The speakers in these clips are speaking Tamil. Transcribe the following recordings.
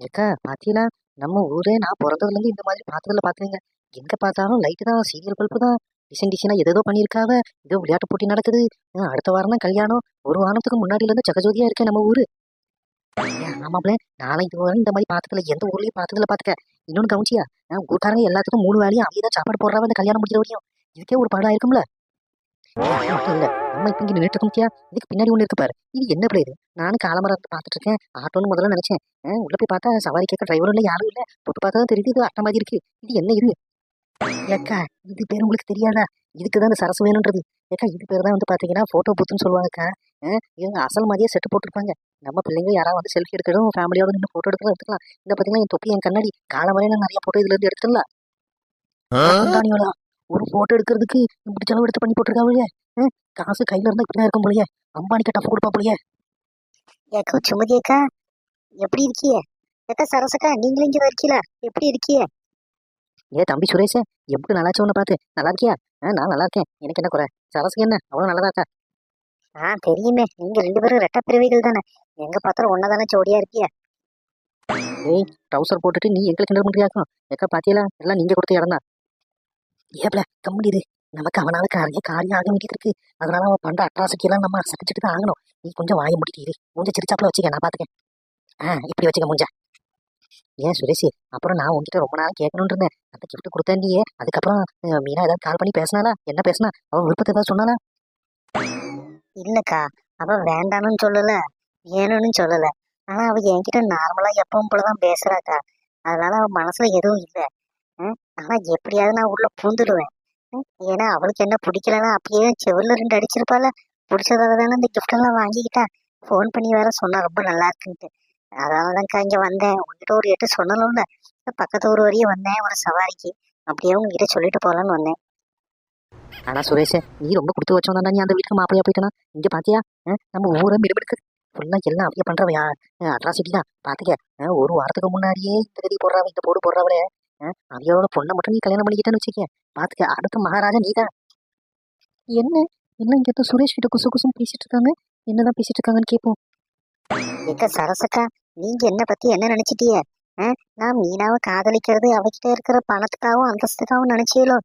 ஏக்கா பாத்தீங்களா நம்ம ஊரே நான் பிறந்ததுல இருந்து இந்த மாதிரி பார்த்ததுல பாத்துங்க எங்க பார்த்தாலும் லைட்டு தான் சீரியல் பல்பு தான். டிசைன் டிசைனா எதோ பண்ணியிருக்காவ. ஏதோ விளையாட்டு போட்டி நடக்குது. ஆ, அடுத்த வாரம் தான் கல்யாணம். ஒரு வாரத்துக்கு முன்னாடில இருந்து ஜகஜோதியா இருக்கேன் நம்ம ஊரு. ஆமாப்ல நானும் இது வரை இந்த மாதிரி பார்த்ததுல எந்த ஊர்லயும் பார்த்ததுல பாத்துக்க. இன்னொன்னு கவனிச்சியா? நான் ஊர்க்காரங்க எல்லாத்துக்கும் மூணு வேலையும் அவங்க தான் சாப்பாடு போடுறாங்க இந்த கல்யாணம் முடிக்கிற வரையும். இதுக்கே ஒரு பாடம் இருக்கும்ல இல்ல நம்ம இப்ப இங்க நின்றுட்டு இதுக்கு பின்னாடி ஒண்ணு இருக்கு பாரு. இது என்ன பிள்ளை இது? நானும் காலமரம் இருந்து பார்த்துட்டு இருக்கேன் ஆட்டோன்னு முதல்ல நினைச்சேன். உள்ள போய் பார்த்தா சவாரி கேட்க டிரைவரும் இல்லை யாரும் இல்லை. தொட்டு பார்த்தா தான் தெரியுது இது அட்டை மாதிரி இருக்கு. இது என்ன இது? ஏக்கா இது பேர் உங்களுக்கு தெரியாதா? இதுக்கு தான் சரசு வேணுன்றது. ஏக்கா இது பேர் தான் வந்து பாத்தீங்கன்னா போட்டோ பூத்துன்னு சொல்லுவாங்கக்கா. இவங்க அசல் மாதிரியே செட்டு போட்டிருப்பாங்க. நம்ம பிள்ளைங்க யாராவது வந்து செல்ஃபி எடுக்கணும் ஃபேமிலியோட நின்று போட்டோ எடுக்கலாம் எடுத்துக்கலாம். இந்த பாத்தீங்கன்னா என் தொப்பி என் கண்ணாடி காலமரையில நான் நிறைய போட்டோ இதுல இருந்து எடுத்துடலாம். ஒரு போட்டோ எடுக்கிறதுக்கு இப்படி செலவு எடுத்து பண்ணி போட்டிருக்காங்க காசு கையில இருந்தா இப்படிதான் இருக்கும் போலயே. அம்பானி டஃப் கொடுப்பா போலயே. ஏக்கா சுமதி அக்கா எப்படி இருக்கிய? ஏக்கா சரசக்கா நீங்களும் இங்க இருக்கீல எப்படி இருக்கிய? ஏ தம்பி சுரேஷ் எப்படி நல்லாச்சு உன்னை பார்த்து? நல்லா இருக்கியா? ஆ, நான் நல்லா இருக்கேன். எனக்கு என்ன குறை? சரசுக்கு என்ன? அவ்வளவு நல்லதா இருக்கா? ஆ தெரியுமே. நீங்க ரெண்டு பேரும் ரெட்ட பிறவிகள் தானே. எங்க பார்த்தாலும் ஒன்னதானே ஜோடியா இருக்கிய? ஏய் ட்ரௌசர் போட்டுட்டு நீ எங்களுக்கு கிண்டல் பண்ணியாக்கும் ஏக்கா பாத்தியலா? எல்லாம் நீங்க கொடுத்த இடம் தான் ஏப்ல கம்பெனி இது நமக்கு அவனால நிறைய காரியம் ஆக வேண்டியது இருக்கு. அதனால அவன் பண்ற அட்ராசிட்டி எல்லாம் நம்ம சகிச்சுட்டு தான் ஆகணும். நீ கொஞ்சம் வாய முடிட்டு மூஞ்ச சிரிச்சாப்புல வச்சுக்க நான் பாத்துக்கேன். ஆ இப்படி வச்சுக்க மூஞ்ச. ஏன் சுரேஷ் அப்புறம் நான் உன்கிட்ட ரொம்ப நாள் கேட்கணும்னு இருந்தேன். அந்த கிஃப்ட் கொடுத்தேன் நீயே. அதுக்கப்புறம் மீனா ஏதாவது கால் பண்ணி பேசினாலா என்ன பேசினா? அவன் விருப்பத்தை ஏதாவது சொன்னாலா இல்லக்கா அவ வேண்டாம்னு சொல்லல. வேணும்னு சொல்லல. ஆனா அவ என்கிட்ட நார்மலா எப்பவும் போலதான் பேசுறாக்கா. அதனால அவன் மனசுல எதுவும் இல்லை. ஆனா எப்படியாவது நான் உள்ள பூந்துடுவேன். ஏன்னா அவளுக்கு என்ன பிடிக்கலன்னா அப்பயே செவில ரெண்டு அடிச்சிருப்பால பிடிச்சதாக தானே இந்த gift எல்லாம் வாங்கிக்கிட்டா. ஃபோன் பண்ணி வேற சொன்னா ரொம்ப நல்லா இருக்குன்ட்டு. அதனாலதான்க்கா இங்க வந்தேன். உங்ககிட்ட ஒரு எட்டு சொல்லணும்ல பக்கத்து ஊர் வரையும் வந்தேன் ஒரு சவாரிக்கு. அப்படியே உங்ககிட்ட சொல்லிட்டு போகலான்னு வந்தேன். ஆனா சுரேஷ் நீ ரொம்ப கொடுத்து வச்சோம் நீ அந்த வீட்டுக்கு மாப்பிளையா போயிட்டனா? இங்க பாத்தியா? நம்ம ஊரை மிடுமிடுக்கு ஃபுல்லா எல்லாம் அப்படியே பண்றவையா? அட்ராசிட்டி தான். பாத்துக்க. ஒரு வாரத்துக்கு முன்னாடியே இந்த கதி போடுறாவ இந்த போடு போடுறாவளே அவியோட பொண்ணை மட்டும் நீ கல்யாணம் பண்ணிக்கிட்டேன்னு வச்சுக்க பாத்துக்க அடுத்த மகாராஜா நீதான் என்ன? என்ன இங்க சுரேஷ் கிட்ட குசு குசும் பேசிட்டு இருக்காங்க? என்னதான் பேசிட்டு இருக்காங்கன்னு கேட்போம் ஏக்க சரசக்கா நீங்க என்ன பத்தி என்ன நினைச்சிட்டிய? நான் மீனாவை காதலிக்கிறது அவகிட்ட இருக்கிற பணத்துக்காகவும் அந்தஸ்துக்காகவும் நினைச்சீங்களோ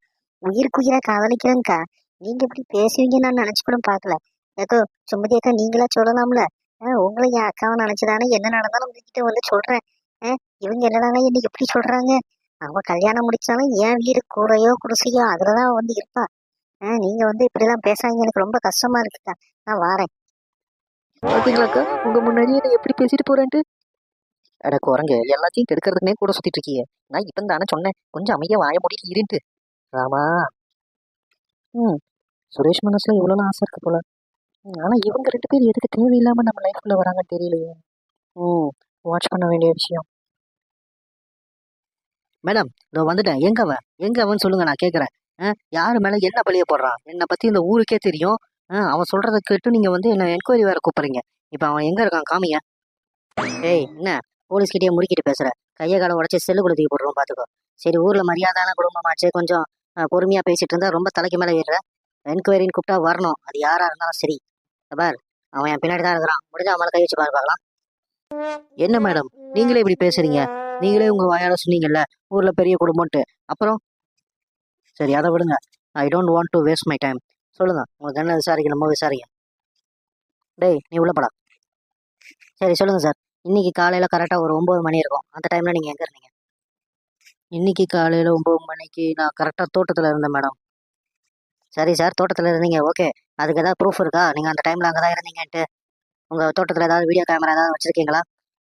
உயிருக்குயிரா காதலிக்கிறேன்க்கா. நீங்க இப்படி பேசுவீங்க நான் நினைச்சு கூட பாக்கல ஏக்கோ சுமதி அக்கா நீங்களா சொல்லலாம்ல? உங்களை என் அக்காவை நினைச்சதானே என்ன நடந்தாலும் உங்ககிட்ட வந்து சொல்றேன். இவங்க என்னடாங்க என்ன எப்படி சொல்றாங்க? அவ கல்யாணம் முடிச்சாலும் என் வீடு கூரையோ குடிசையோ அதுலதான் வந்து இருப்பா. ஆ, நீங்க வந்து இப்படிலாம் பேசாங்க எனக்கு ரொம்ப கஷ்டமா இருக்குக்கா. நான் வாரேன். பாத்தீங்களாக்கா உங்க முன்னாடியே நான் எப்படி பேசிட்டு போறேன்ட்டு? அட குரங்கு எல்லாத்தையும் கெடுக்கிறதுக்குனே கூட சுத்திட்டு இருக்கியே. நான் இப்ப தானே சொன்னேன். கொஞ்சம் அமைதியா வாய மூடிட்டு இருந்துட்டு ராமா. ம். சுரேஷ் மனசுல இவ்வளவு ஆசை இருக்கு போல. ஆனா இவங்க ரெண்டு பேரும் எதுக்கு தேவையில்லாம நம்ம லைஃப்ல வராங்கன்னு தெரியலையே. ம். வாட்ச் பண்ண வேண்டிய விஷயம். மேடம் இதோ வந்துட்டேன். எங்க அவன் எங்க அவன் சொல்லுங்க நான் கேக்குறேன். யார் யாரு மேல என்ன பழிய போடுறான் என்னை பத்தி இந்த ஊருக்கே தெரியும். ஆ, அவன் சொல்றத கேட்டு நீங்க வந்து என்ன என்கொயரி வேற கூப்பிடுறீங்க. இப்ப அவன் எங்க இருக்கான் காமிங்க. ஏய் என்ன? போலீஸ் முடிக்கிட்டு முறுக்கிட்டு பேசுற. கையை காலை உடச்சி செல்லு குளத்துக்கு போடுறோம் பாத்துக்கோ. சரி ஊர்ல மரியாதான குடும்பமாச்சு கொஞ்சம் பொறுமையாக பொறுமையா பேசிட்டு இருந்தா ரொம்ப தலைக்கு மேல ஏறுற. என்கொயரின்னு கூப்பிட்டா வரணும். அது யாரா இருந்தாலும் சரி. பார் அவன் என் பின்னாடி தான் இருக்கிறான். முடிஞ்ச அவன் கை வச்சு பாரு பார்க்கலாம். என்ன மேடம்? நீங்களே இப்படி பேசுறீங்க. நீங்களே உங்க வாயால சொன்னீங்கல்ல ஊர்ல பெரிய குடும்பம்ட்டு அப்புறம்? சரி அதை விடுங்க. I don't want to waste my time சொல்லுங்க. உங்களுக்கு என்ன விசாரிக்கணுமோ விசாரிங்க. டேய் நீ உள்ளப்படா சரி சொல்லுங்க சார் இன்னைக்கு காலையில கரெக்டா ஒரு ஒன்பது மணி இருக்கும். அந்த டைம்ல நீங்க எங்க இருந்தீங்க? இன்னைக்கு காலையில ஒன்பது மணிக்கு நான் கரெக்டா தோட்டத்துல இருந்தேன் மேடம் சரி சார் தோட்டத்தில் இருந்தீங்க. ஓகே அதுக்கு ஏதாவது ப்ரூஃப் இருக்கா? நீங்கள் அந்த டைமில் அங்கே தான் இருந்தீங்கன்ட்டு. உங்கள் தோட்டத்தில் ஏதாவது வீடியோ கேமரா ஏதாவது வச்சுருக்கீங்களா?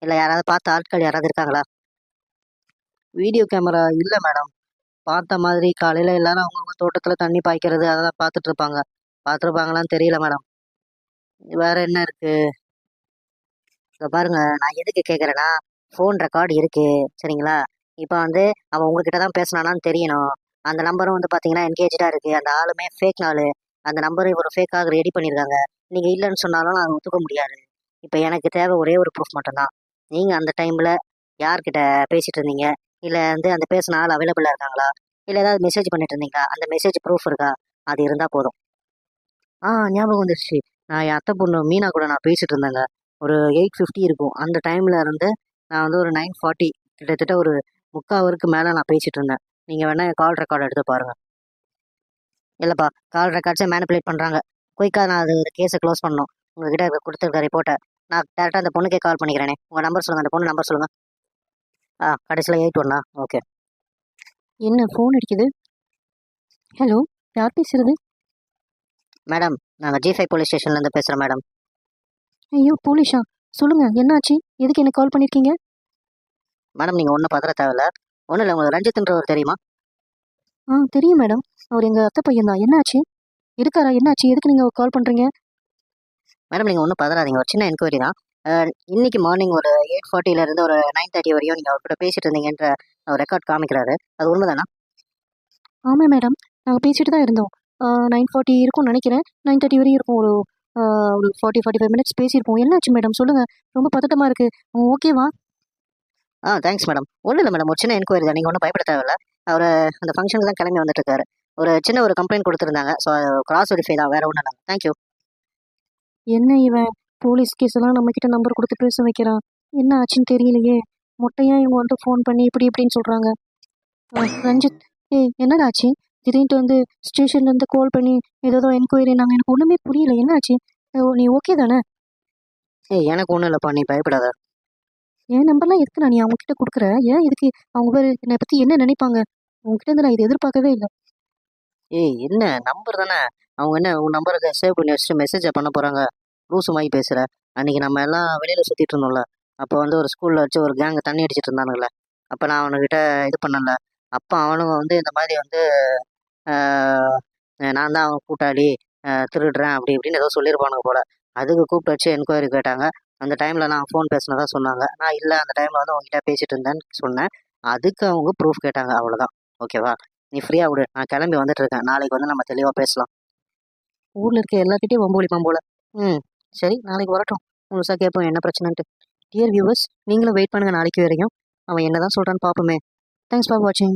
இல்லை யாராவது பார்த்த ஆட்கள் யாராவது இருக்காங்களா? வீடியோ கேமரா இல்லை மேடம். பார்த்த மாதிரி காலையில் எல்லாரும் அவங்கவுங்க தோட்டத்தில் தண்ணி பாய்க்கிறது அதெல்லாம் பார்த்துட்டு இருப்பாங்க பார்த்துருப்பாங்களான்னு தெரியல மேடம். வேற என்ன இருக்கு? இப்போ பாருங்க நான் எதுக்கு கேட்குறேன்னா ஃபோன் ரெக்கார்டு இருக்கு சரிங்களா? இப்போ வந்து அவன் உங்ககிட்ட தான் பேசினானான்னு தெரியணும். அந்த நம்பரும் வந்து பார்த்தீங்கன்னா என்கேஜாக இருக்கு. அந்த ஆளுமே ஃபேக் நாளு. அந்த நம்பரும் ஒரு ஃபேக்காக ரெடி பண்ணியிருக்காங்க நீங்கள் இல்லைன்னு சொன்னாலும் நான் ஒத்துக்க முடியாது. இப்போ எனக்கு தேவை ஒரே ஒரு ப்ரூஃப் மட்டும்தான். நீங்கள் அந்த டைமில் யார்கிட்ட பேசிகிட்டு இருந்தீங்க? இல்லை வந்து அந்த பேசின ஆள் அவைலபிளாக இருக்காங்களா? இல்லை ஏதாவது மெசேஜ் பண்ணிட்டு இருந்தீங்களா அந்த மெசேஜ் ப்ரூஃப் இருக்கா? அது இருந்தால் போதும். ஆ ஞாபகம் வந்துடுச்சு நான் என் அத்தை பொண்ணு மீனா கூட நான் பேசிட்டு இருந்தேங்க. ஒரு எயிட் ஃபிஃப்டி இருக்கும். அந்த டைமில் இருந்து நான் வந்து ஒரு நைன் ஃபார்ட்டி கிட்டத்தட்ட ஒரு முக்கால் ஹவருக்கு மேலே நான் பேசிகிட்டு இருந்தேன். நீங்கள் வேணால் என் கால் ரெக்கார்டு எடுத்து பாருங்கள் இல்லைப்பா கால் ரெக்கார்ட்ஸை மேனிப்புலேட் பண்ணுறாங்க குயிக்காக நான் அது ஒரு கேஸை க்ளோஸ் பண்ணணும். உங்ககிட்ட கொடுத்துருக்க ரிப்போர்ட்டை நான் டேரெக்டாக அந்த பொண்ணுக்கே கால் பண்ணிக்கிறேனே. உங்கள் நம்பர் சொல்லுங்கள் அந்த பொண்ணு நம்பர் சொல்லுங்கள் ஆ கடைசியில் எயிட் ஒன்னா ஓகே என்ன ஃபோன் அடிக்குது? ஹலோ யார் பேசுறது? மேடம் நாங்கள் ஜி போலீஸ் ஸ்டேஷன்லேருந்து பேசுகிறோம் மேடம் ஐயோ போலீஷா சொல்லுங்கள் என்னாச்சு? எதுக்கு எனக்கு கால் பண்ணியிருக்கீங்க மேடம் நீங்கள் ஒன்றும் பதற தேவையில்ல. ஒன்றும் இல்லை உங்களுக்கு ரஞ்சித்ன்றவர் தெரியுமா? ஆ தெரியும் மேடம் அவர் எங்கள் அத்தை பையன் தான். என்னாச்சு? இருக்காரா? என்னாச்சு? எதுக்கு நீங்கள் கால் பண்ணுறீங்க மேடம் நீங்கள் ஒன்றும் பதறாதீங்க. ஒரு சின்ன என்கொயரி தான். இன்னைக்கு மார்னிங் ஒரு எயிட் ஃபார்ட்டிலேருந்து ஒரு நைன் தேர்ட்டி வரையும் நீங்கள் அவர் கூட பேசிட்டு இருந்தீங்கன்ற ரெக்கார்ட் காமிக்கிறாரு. அது உண்மைதானா? ஆமா மேடம் நாங்க பேசிட்டு தான் இருந்தோம். நைன் ஃபார்ட்டி இருக்கும்னு நினைக்கிறேன். நைன் தேர்ட்டி வரையும் இருக்கும் ஒரு ஒரு ஃபார்ட்டி ஃபார்ட்டி ஃபைவ் மினிட்ஸ் பேசியிருப்போம். என்னாச்சு மேடம் சொல்லுங்க. ரொம்ப பதட்டமா இருக்கு. ஓகேவா ஆ தேங்க்ஸ் மேடம் ஒன்றும் இல்லை மேடம் ஒரு சின்ன என்கொயரி தான். நீங்கள் ஒன்றும் பயப்பட தேவையில்ல. அவர் அந்த ஃபங்க்ஷனுக்கு தான் கிளம்பி வந்துட்டு இருக்காரு ஒரு சின்ன ஒரு கம்ப்ளைண்ட் கொடுத்துருந்தாங்க. ஸோ கிராஸ் வெரிஃபை தான். வேற ஒன்றும் இல்லை. தேங்க்யூ என்ன இவன்? போலீஸ் கேஸ் எல்லாம் நம்ம கிட்ட நம்பர் கொடுத்து பேச வைக்கிறான் என்ன ஆச்சுன்னு தெரியலையே. மொட்டையா இவங்க வந்து ஃபோன் பண்ணி இப்படி இப்படின்னு சொல்றாங்க. ஆ, ரஞ்சித் ஏய் என்னடா ஆச்சு? திடீர்னு வந்து ஸ்டேஷன்ல இருந்து கால் பண்ணி ஏதோ என்கொயரி நாங்க எனக்கு ஒண்ணுமே புரியல. என்ன ஆச்சு? நீ ஓகே தானே? ஏய் எனக்கு ஒன்றும் இல்லைப்பா நீ பயப்படாத. என் நம்பர்லாம் எதுக்கு நான் நீ அவங்க கிட்ட கொடுக்குற? ஏன் இதுக்கு அவங்க பேர் என்னை பத்தி என்ன நினைப்பாங்க? உங்ககிட்ட இருந்து நான் இதை எதிர்பார்க்கவே இல்லை. ஏய் என்ன? நம்பர் தானே? அவங்க என்ன உன் நம்பருக்கு சேவ் பண்ணி வச்சுட்டு மெசேஜை பண்ண போகிறாங்க லூசு மாதிரி பேசுகிற அன்றைக்கி நம்ம எல்லாம் வெளியில் சுற்றிட்டு இருந்தோம்ல. அப்போ வந்து ஒரு ஸ்கூலில் வச்சு ஒரு கேங் தண்ணி அடிச்சிட்டு இருந்தானுங்களே. அப்போ நான் அவனுக்கிட்ட இது பண்ணல அப்போ அவனுங்க வந்து இந்த மாதிரி வந்து நான் தான் அவன் கூட்டாளி திருடுறேன் அப்படி இப்படின்னு ஏதோ சொல்லியிருப்பானுங்க போல். அதுக்கு கூப்பிட்டு வச்சு என்கொயரி கேட்டாங்க. அந்த டைமில் நான் ஃபோன் பேசினதா சொன்னாங்க. நான் இல்லை அந்த டைமில் வந்து உங்ககிட்ட பேசிட்டு இருந்தேன்னு சொன்னேன். அதுக்கு அவங்க ப்ரூஃப் கேட்டாங்க அவ்வளோதான் ஓகேவா நீ ஃப்ரீயாக விடு. நான் கிளம்பி வந்துட்டு இருக்கேன். நாளைக்கு வந்து நம்ம தெளிவாக பேசலாம். ஊரில் இருக்க எல்லாத்திட்டையும் வம்பு ஒழிப்பான் போல். ம். சரி நாளைக்கு வரட்டும். முழுசாக கேட்போம் என்ன பிரச்சனைன்ட்டு. டியர் வியூவர்ஸ் நீங்களும் வெயிட் பண்ணுங்க நாளைக்கு வரையும். அவன் என்ன தான் சொல்கிறான்னு பார்ப்போமே. தேங்க்ஸ் ஃபார் வாட்சிங்